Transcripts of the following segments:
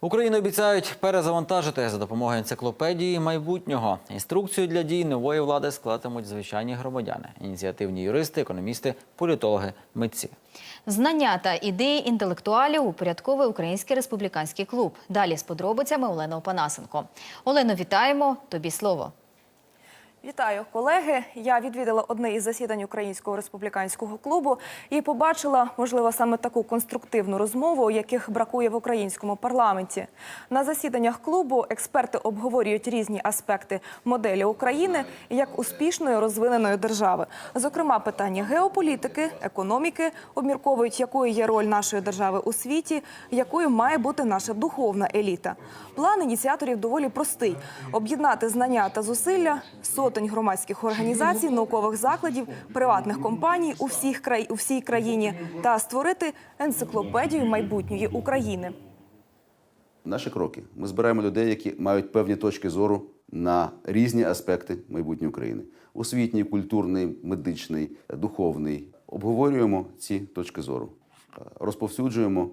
Україну обіцяють перезавантажити за допомогою енциклопедії майбутнього. Інструкцію для дій нової влади складатимуть звичайні громадяни, ініціативні юристи, економісти, політологи, митці. Знання та ідеї інтелектуалів упорядковує Український республіканський клуб. Далі з подробицями Олена Опанасенко. Олено, вітаємо. Тобі слово. Вітаю, колеги. Я відвідала одне із засідань Українського республіканського клубу і побачила, можливо, саме таку конструктивну розмову, яких бракує в українському парламенті. На засіданнях клубу експерти обговорюють різні аспекти моделі України як успішної розвиненої держави. Зокрема, питання геополітики, економіки обмірковують, якою є роль нашої держави у світі, якою має бути наша духовна еліта. План ініціаторів доволі простий: об'єднати знання та зусилля сотень громадських організацій, наукових закладів, приватних компаній у всіх край у всій країні та створити енциклопедію майбутньої України. Наші кроки. Ми збираємо людей, які мають певні точки зору на різні аспекти майбутньої України: освітній, культурний, медичний, духовний. Обговорюємо ці точки зору, розповсюджуємо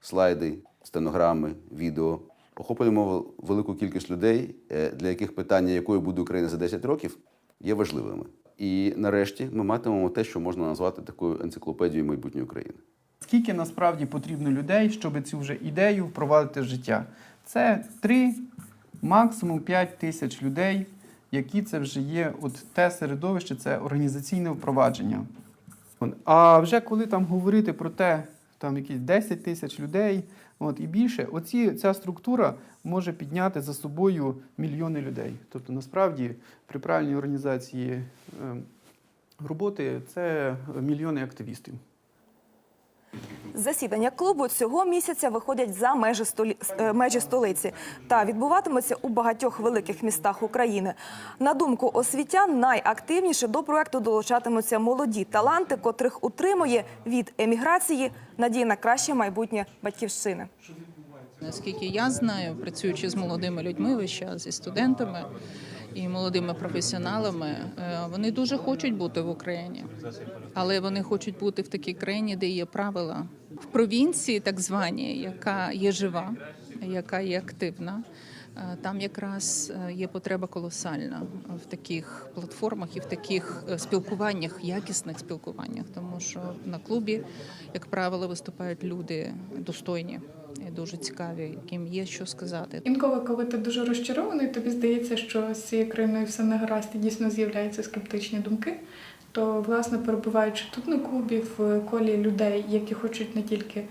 слайди, стенограми, відео. Охоплюємо велику кількість людей, е, для яких питання, якою буде Україна за 10 років, є важливими. І нарешті ми матимемо те, що можна назвати такою енциклопедією майбутньої України. Скільки насправді потрібно людей, щоб цю вже ідею впровадити в життя? Це 3, максимум 5 тисяч людей, які це вже є от те середовище, це організаційне впровадження. А вже коли там говорити про те, там якісь 10 тисяч людей от, і більше, оці, ця структура може підняти за собою мільйони людей. Тобто, насправді, при правильній організації е, роботи це мільйони активістів. Засідання клубу цього місяця виходять за межі, столі... е, межі столиці та відбуватимуться у багатьох великих містах України. На думку освітян, найактивніше до проекту долучатимуться молоді таланти, котрих утримує від еміграції надія на краще майбутнє батьківщини. Наскільки я знаю, працюючи з молодими людьми час зі студентами і молодими професіоналами, е, вони дуже хочуть бути в Україні, але вони хочуть бути в такій країні, де є правила в провінції, так званій, яка є жива, яка є активна. е, Там якраз е, є потреба колосальна в таких платформах і в таких е, спілкуваннях, якісних спілкуваннях, тому що на клубі, як правило, виступають люди достойні і дуже цікаві, яким є що сказати. Інколи, коли ти дуже розчарований, тобі здається, що з цією країною все не гаразд і дійсно з'являються скептичні думки. То, власне, перебуваючи тут на клубі в колі людей, які хочуть не тільки е,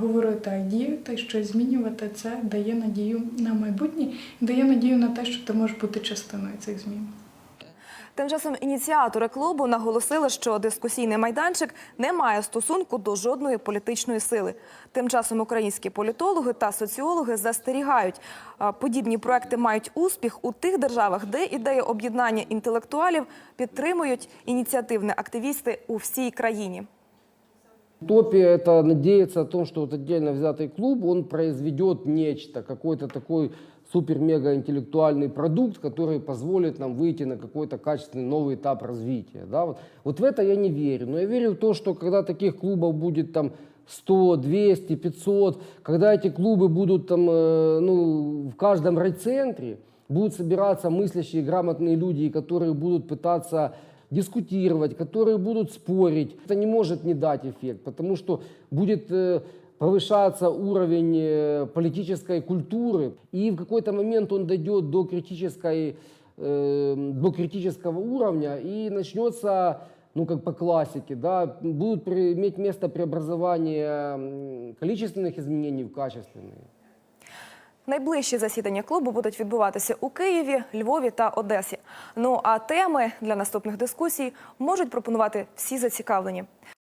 говорити, а й діяти, щось змінювати, це дає надію на майбутнє, дає надію на те, що ти можеш бути частиною цих змін. Тим часом ініціатори клубу наголосили, що дискусійний майданчик не має стосунку до жодної політичної сили. Тим часом українські політологи та соціологи застерігають, подібні проекти мають успіх у тих державах, де ідея об'єднання інтелектуалів підтримують ініціативні активісти у всій країні. Утопия – это надеяться о том, что вот отдельно взятый клуб, он произведет нечто, какой-то такой супер-мега-интеллектуальный продукт, который позволит нам выйти на какой-то качественный новый этап развития. Да? Вот, вот в это я не верю. Но я верю в то, что когда таких клубов будет там 100, 200, 500, когда эти клубы будут там, э, ну, в каждом райцентре, будут собираться мыслящие, грамотные люди, которые будут пытаться дискутировать, которые будут спорить. Это не может не дать эффект, потому что будет э, повышаться уровень э, политической культуры, и в какой-то момент он дойдет до, критической, э, до критического уровня, и начнется, ну как по классике, да, будут при- иметь место преобразование м, количественных изменений в качественные. Найближчі засідання клубу будуть відбуватися у Києві, Львові та Одесі. Ну а теми для наступних дискусій можуть пропонувати всі зацікавлені.